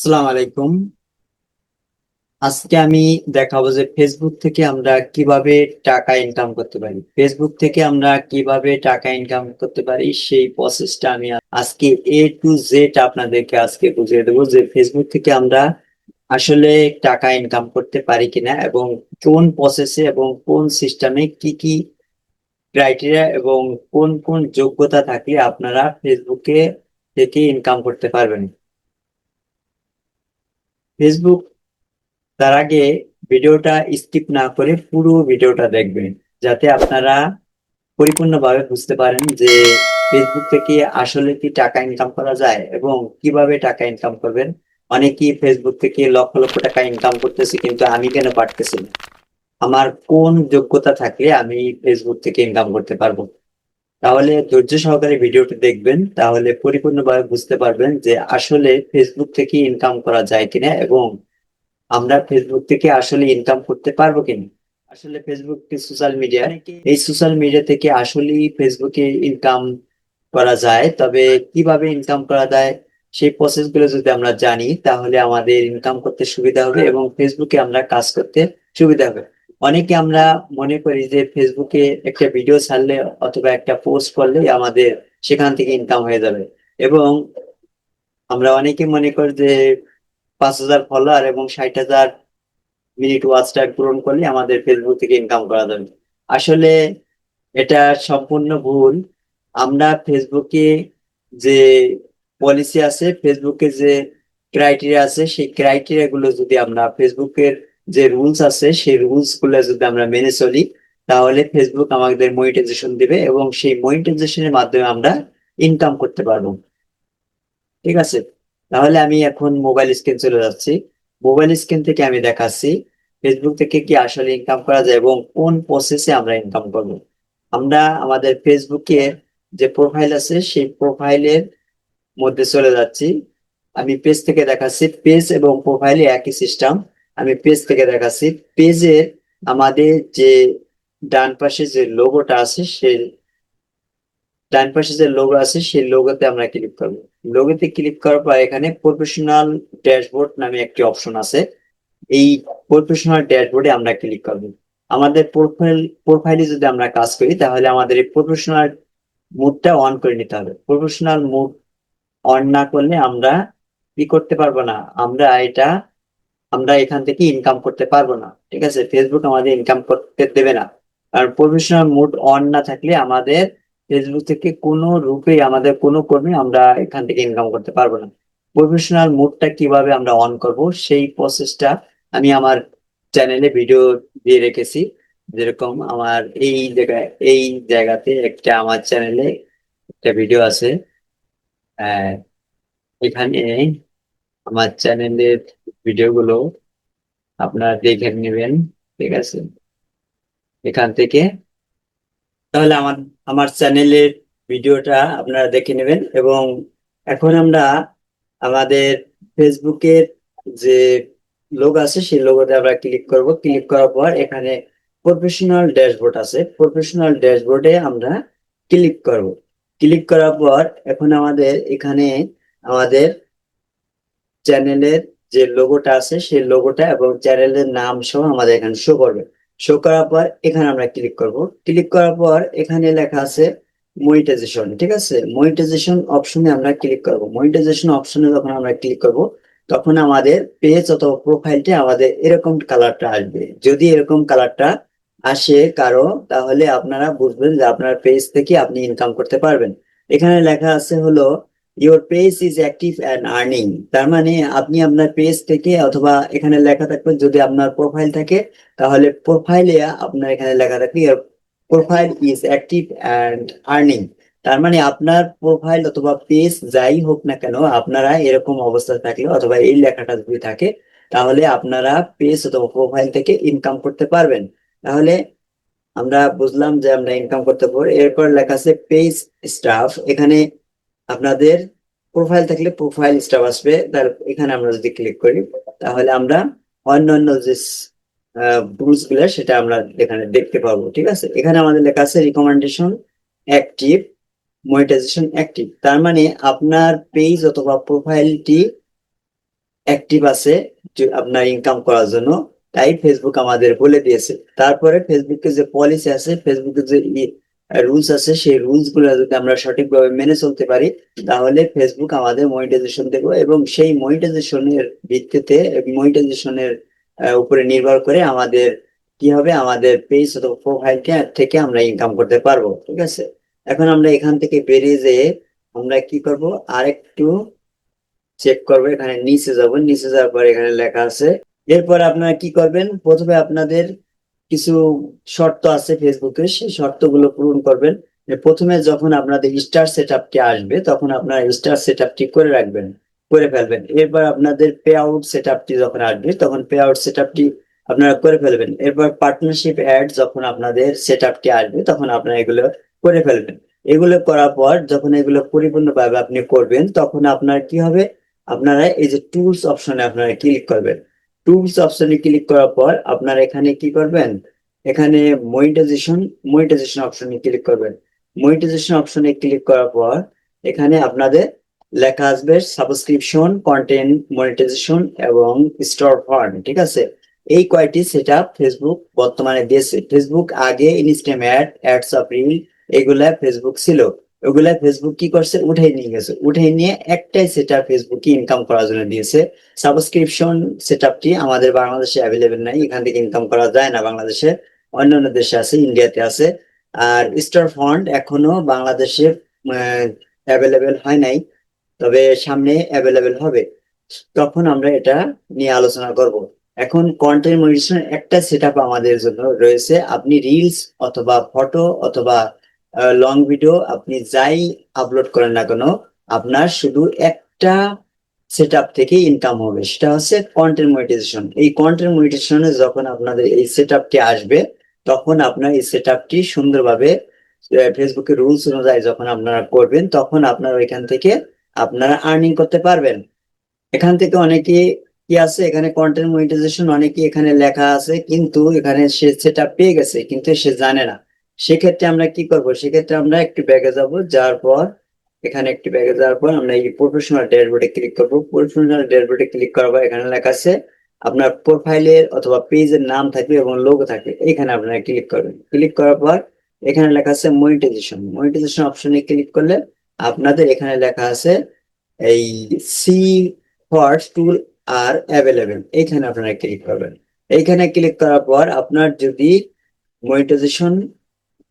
আসসালামু আলাইকুম। আজকে আমি দেখাবো যে ফেসবুক থেকে আমরা কীভাবে টাকা ইনকাম করতে পারি। ফেসবুক থেকে আমরা কীভাবে টাকা ইনকাম করতে পারি, সেই প্রসেসটা আমি আজকে এ টু জেড আপনাদেরকে আজকে বুঝিয়ে দেবো যে ফেসবুক থেকে আমরা আসলে টাকা ইনকাম করতে পারি কিনা এবং কোন প্রসেসে এবং কোন সিস্টেমে কি কি ক্রাইটেরিয়া এবং কোন কোন যোগ্যতা থাকলে আপনারা ফেসবুকে থেকে ইনকাম করতে পারবেন। ফেসবুক তার আগে ভিডিওটা স্কিপ না করে পুরো ভিডিওটা দেখবেন, যাতে আপনারা পরিপূর্ণভাবে বুঝতে পারেন যে ফেসবুক থেকে আসলে কি টাকা ইনকাম করা যায় এবং কীভাবে টাকা ইনকাম করবেন। অনেকেই ফেসবুক থেকে লক্ষ লক্ষ টাকা ইনকাম করতেছে, কিন্তু আমি কেন পারতেছি না? আমার কোন যোগ্যতা থাকলে আমি ফেসবুক থেকে ইনকাম করতে পারব? তাহলে ধৈর্য সহকারে ভিডিওটি দেখবেন, তাহলে পরিপূর্ণভাবে বুঝতে পারবেন যে আসলে ফেসবুক থেকে ইনকাম করা যায় কিনা এবং আমরা ফেসবুক থেকে আসলে ইনকাম করতে পারব কিনা। আসলে ফেসবুক সোশ্যাল মিডিয়া এই সোশ্যাল মিডিয়া থেকে আসলেই ফেসবুকে ইনকাম করা যায়, তবে কীভাবে ইনকাম করা যায় সেই প্রসেসগুলো যদি আমরা জানি, তাহলে আমাদের ইনকাম করতে সুবিধা হবে এবং ফেসবুকে আমরা কাজ করতে সুবিধা হবে। অনেকে আমরা মনে করি যে ফেসবুকে একটা ভিডিও ছাড়লে অথবা একটা পোস্ট করলে আমাদের সেখান থেকে ইনকাম হয়ে যাবে। এবং আমরা অনেকে মনে করি যে পাঁচ হাজার ফলোয়ার এবং ষাট হাজার মিনিট ওয়াচ টাইম পূরণ করলে আমাদের ফেসবুক থেকে ইনকাম করা যাবে। আসলে এটা সম্পূর্ণ ভুল। আমরা ফেসবুকে যে পলিসি আছে ফেসবুকে যে ক্রাইটেরিয়া আছে, সেই ক্রাইটেরিয়া গুলো যদি আমরা ফেসবুকের যে রুলস আছে, সেই রুলসগুলো যদি আমরা মেনে চলি, তাহলে ফেসবুক আমাদের মনিটাইজেশন দিবে এবং সেই মনিটাইজেশনের মাধ্যমে আমরা ইনকাম করতে পারব। ঠিক আছে? তাহলে আমি এখন মোবাইল স্ক্রিন চলে যাচ্ছি। মোবাইল স্ক্রিন থেকে আমি দেখাচ্ছি ফেসবুক থেকে কি আসলে ইনকাম করা যায় এবং কোন প্রসেসে আমরা ইনকাম করব। আমরা আমাদের ফেসবুকে যে প্রোফাইল আছে, সেই প্রোফাইলের মধ্যে চলে যাচ্ছি। আমি পেজ থেকে দেখাচ্ছি। পেজ এবং প্রোফাইলে একই সিস্টেম আমি পেজ থেকে দেখাচ্ছি। পেজের আমাদের যে ডান পাশে যে লোগোটা আছে, সেই ডান পাশে যে লোগো আছে, সেই লোগোতে আমরা ক্লিক করব। লোগোতে ক্লিক করার পর এখানে প্রফেশনাল ড্যাশবোর্ড নামে একটি অপশন আছে। এই প্রফেশনাল ড্যাশবোর্ডে আমরা ক্লিক করব। আমাদের প্রোফাইল প্রোফাইলে যদি আমরা কাজ করি, তাহলে আমাদের এই প্রফেশনাল মুডটা অন করে নিতে হবে। প্রফেশনাল মুড অন না করলে আমরা কি করতে পারব না? আমরা এটা আমরা এখান থেকে ইনকাম করতে পারব না, ঠিক আছে? ফেসবুক আমাদের ইনকাম করতে দেবে না। কারণ প্রফেশনাল মুড অন না থাকলে আমাদের ফেসবুক থেকে কোনো রূপে আমাদের কোনো কর্মী আমরা এখান থেকে ইনকাম করতে পারব না। প্রফেশনাল মুডটা কীভাবে আমরা অন করব, সেই প্রসেসটা আমি আমার চ্যানেলে ভিডিও দিয়ে রেখেছি। যেরকম আমার এই জায়গায় এই জায়গাতে একটা আমার চ্যানেলে একটা ভিডিও আছে। এখানে আমার চ্যানেলের ভিডিওগুলো আপনারা দেখে নেবেন, ঠিক আছে? এখান থেকে। তাহলে আমার আমার চ্যানেলের ভিডিওটা আপনারা দেখে নেবেন এবং এখন আমরা আমাদের ফেসবুকের যে লোগো আছে, সেই লোগোতে আমরা ক্লিক করব। ক্লিক করার পর এখানে প্রফেশনাল ড্যাশবোর্ড আছে। প্রফেশনাল ড্যাশবোর্ডে আমরা ক্লিক করব। ক্লিক করার পর এখন আমাদের এখানে আমাদের চ্যানেলের যে লোগোটা আছে, সেই লোগোটা এবং চ্যানেলের নাম সহ আমাদের এখানে শো করবে। শো করার পর এখানে আমরা ক্লিক করব। ক্লিক করার পর এখানে লেখা আছে মনিটাইজেশন ঠিক আছে? মনিটাইজেশন অপশনে আমরা ক্লিক করব। মনিটাইজেশন অপশনে যখন আমরা ক্লিক করব, তখন আমাদের পেজ অথবা প্রোফাইলটা আমাদের এরকম কালারটা আসবে। যদি এরকম কালারটা আসে কারও, তাহলে আপনারা বুঝবেন যে আপনার পেজ থেকে আপনি ইনকাম করতে পারবেন। এখানে লেখা আছে হলো your page is active and earning তার মানে আপনি আপনার পেজ থেকে অথবা এখানে লেখা থাকবে, যদি আপনার প্রোফাইল থাকে, তাহলে প্রোফাইলে আপনার এখানে লেখা থাকবে profile is active and earning তার মানে আপনার প্রোফাইল অথবা পেজ যাই হোক না কেন, আপনারা এরকম অবস্থা থাকলে অথবা এই লেখাটা যদি থাকে, তাহলে আপনারা পেজ অথবা প্রোফাইল থেকে ইনকাম করতে পারবেন। তাহলে আমরা বুঝলাম যে আমরা ইনকাম করতে পারব। এরপর লেখা আছে পেজ স্টাফ এখানে আপনাদের প্রোফাইল থাকলে প্রোফাইল স্টাফ আসবে। তার এখানে আমরা যদি ক্লিক করি, তাহলে আমরা অন্যান্য যে রুলসগুলো, সেটা আমরা এখানে দেখতে পাবো ঠিক আছে? এখানে আমাদের লেখা আছে রিকমেন্ডেশন অ্যাক্টিভ মনিটাইজেশন অ্যাক্টিভ তার মানে আপনার পেজ অথবা প্রোফাইলটি অ্যাক্টিভ আছে আপনার ইনকাম করার জন্য। তাই ফেসবুক আমাদের বলে দিয়েছে। তারপরে ফেসবুকের যে পলিসি আছে ফেসবুকের যে রুলস আছে, সেই রুলসগুলো যদি আমরা সঠিকভাবে মেনে চলতে পারি, তাহলে ফেসবুক আমাদের মনিটাইজেশন দেবে এবং সেই মনিটাইজেশনের ভিত্তিতে মনিটাইজেশনের উপরে নির্ভর করে আমাদের কি হবে, আমাদের পেজ অথবা প্রোফাইল থেকে আমরা ইনকাম করতে পারব, ঠিক আছে? এখন আমরা এখান থেকে বেরিয়ে যেয়ে আমরা কি করব? আরেকটু চেক করব, এখানে নিচে যাব। নিচে যাওয়ার পর এখানে লেখা আছে। এরপর আপনারা কি করবেন? প্রথমে আপনাদের কিছু শর্ত আছে ফেসবুকে সেই শর্তগুলো পূরণ করবেন। প্রথমে যখন আপনাদের স্টার সেট আপটি আসবে, তখন আপনার স্টার সেট আপটি করে রাখবেন, করে ফেলবেন। এরপর আপনাদের পে আউট সেট আপটি যখন আসবে, তখন পে আউট সেট আপটি আপনারা করে ফেলবেন। এরপর পার্টনারশিপ অ্যাড যখন আপনাদের সেট আপটি আসবে, তখন আপনারা এগুলো করে ফেলবেন। এগুলো করার পর যখন এগুলো পরিপূর্ণভাবে আপনি করবেন, তখন আপনার কি হবে? আপনারা এই যে টুলস অপশনে আপনারা ক্লিক করবেন। টুলস অপশনে ক্লিক করার পর আপনারা এখানে কি করবেন? এখানে মনিটাইজেশন মনিটাইজেশন অপশনে ক্লিক করবেন। মনিটাইজেশন অপশনে ক্লিক করার পর এখানে আপনাদের লেখা আসবে সাবস্ক্রিপশন কন্টেন্ট মনিটাইজেশন এবং স্টোর ফান্ড ঠিক আছে? এই কয়টি সেটা ফেসবুক বর্তমানে দিয়েছে। ফেসবুক আগে instream ad ads of reel এগুলা ফেসবুক ছিল। ওগুলা ফেসবুক কি করছে? উঠাই নিয়ে গেছে। উঠাই নিয়ে একটাই সেটা ফেসবুক ইনকাম করার জন্য দিয়েছে। সাবস্ক্রিপশন সেটআপটি আমাদের বাংলাদেশে অ্যাভেলেবেল নাই। এখান থেকে ইনকাম করা যায় না বাংলাদেশে। অন্যান্য দেশে আছে ইন্ডিয়াতে আছে। আর স্টার ফান্ড এখনও বাংলাদেশে অ্যাভেলেবেল হয় নাই। তবে সামনে অ্যাভেলেবেল হবে। তখন আমরা এটা নিয়ে আলোচনা করব। এখন কন্টেন্ট মনিটেশন একটা সেটআপ আমাদের জন্য রয়েছে। আপনি রিলস অথবা ফটো অথবা লং ভিডিও আপনি যাই আপলোড করেন না কেন, আপনার শুধু একটা সেটআপ থেকে ইনকাম হবে। সেটা হচ্ছে কন্টেন্ট মনিটাইজেশন এই কন্টেন্ট মনিটাইজেশনে যখন আপনাদের এই সেটআপটি আসবে, তখন আপনার এই সেটআপটি সুন্দরভাবে ফেসবুকের রুলস অনুযায়ী যখন আপনারা করবেন, তখন আপনারা ওইখান থেকে আপনারা আর্নিং করতে পারবেন। এখান থেকে অনেকে কি আছে, এখানে কন্টেন্ট মনিটাইজেশন অনেকে এখানে লেখা আছে, কিন্তু এখানে সে সেটা পেয়ে গেছে, কিন্তু সে জানে না। সেক্ষেত্রে আমরা কি করব? সেক্ষেত্রে আমরা একটি ব্যাগে যাব যাওয়ার পর এখানে একটি ব্যাগে যাওয়ার পর আমরা এই প্রফেশনাল ড্যাশবোর্ডে ক্লিক করব। প্রফেশনাল ড্যাশবোর্ডে ক্লিক করার পর এখানে লেখা আছে আপনার প্রোফাইলের অথবা পেজের নাম থাকবে এবং লোগো থাকবে। এখানে আপনারা ক্লিক করবেন। ক্লিক করার পর এখানে লেখা আছে মনিটাইজেশন মনিটাইজেশন অপশনে ক্লিক করলে আপনাদের এখানে লেখা আছে এই C force tool are available এইখানে আপনারা ক্লিক করবেন। এইখানে ক্লিক করার পর আপনার যদি মনিটাইজেশন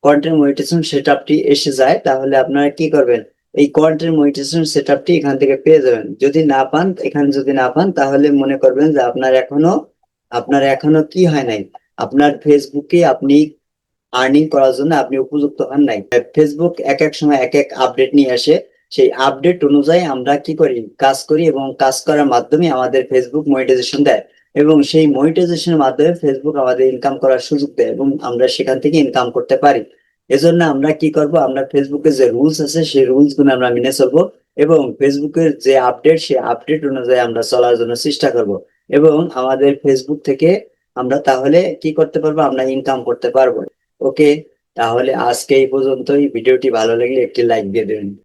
কন্টেন্ট মনিটাইজেশন সেটআপটি এসে যায়, তাহলে আপনারা কি করবেন? এই কন্টেন্ট মনিটাইজেশন সেটআপটি এখান থেকে পেয়ে যাবেন। যদি না পান, এখানে যদি না পান, তাহলে মনে করবেন যে আপনার এখনও আপনার এখনও কি হয় নাই? আপনার ফেসবুকে আপনি আর্নিং করার জন্য আপনি উপযুক্ত হন নাই। ফেসবুক এক এক সময় এক এক আপডেট নিয়ে আসে। সেই আপডেট অনুযায়ী আমরা কি করি? কাজ করি এবং কাজ করার মাধ্যমে আমাদের ফেসবুক মনিটাইজেশন দেয়। এবং সেই মনিটাইজেশনের মাধ্যমে ফেসবুক আমাদের ইনকাম করার সুযোগ দেয় এবং আমরা সেখান থেকে ইনকাম করতে পারি। এজন্য আমরা কি করব? আমরা ফেসবুকের যে রুলস আছে, সেই রুলসগুলো আমরা মেনে চলবো এবং ফেসবুকের যে আপডেট সেই আপডেট অনুযায়ী আমরা চলার জন্য চেষ্টা করব। এবং আমাদের ফেসবুক থেকে আমরা তাহলে কি করতে পারব? আমরা ইনকাম করতে পারব। ওকে তাহলে আজকে এই পর্যন্তই। ভিডিওটি ভালো লাগলে একটি লাইক দিয়ে দেবেন।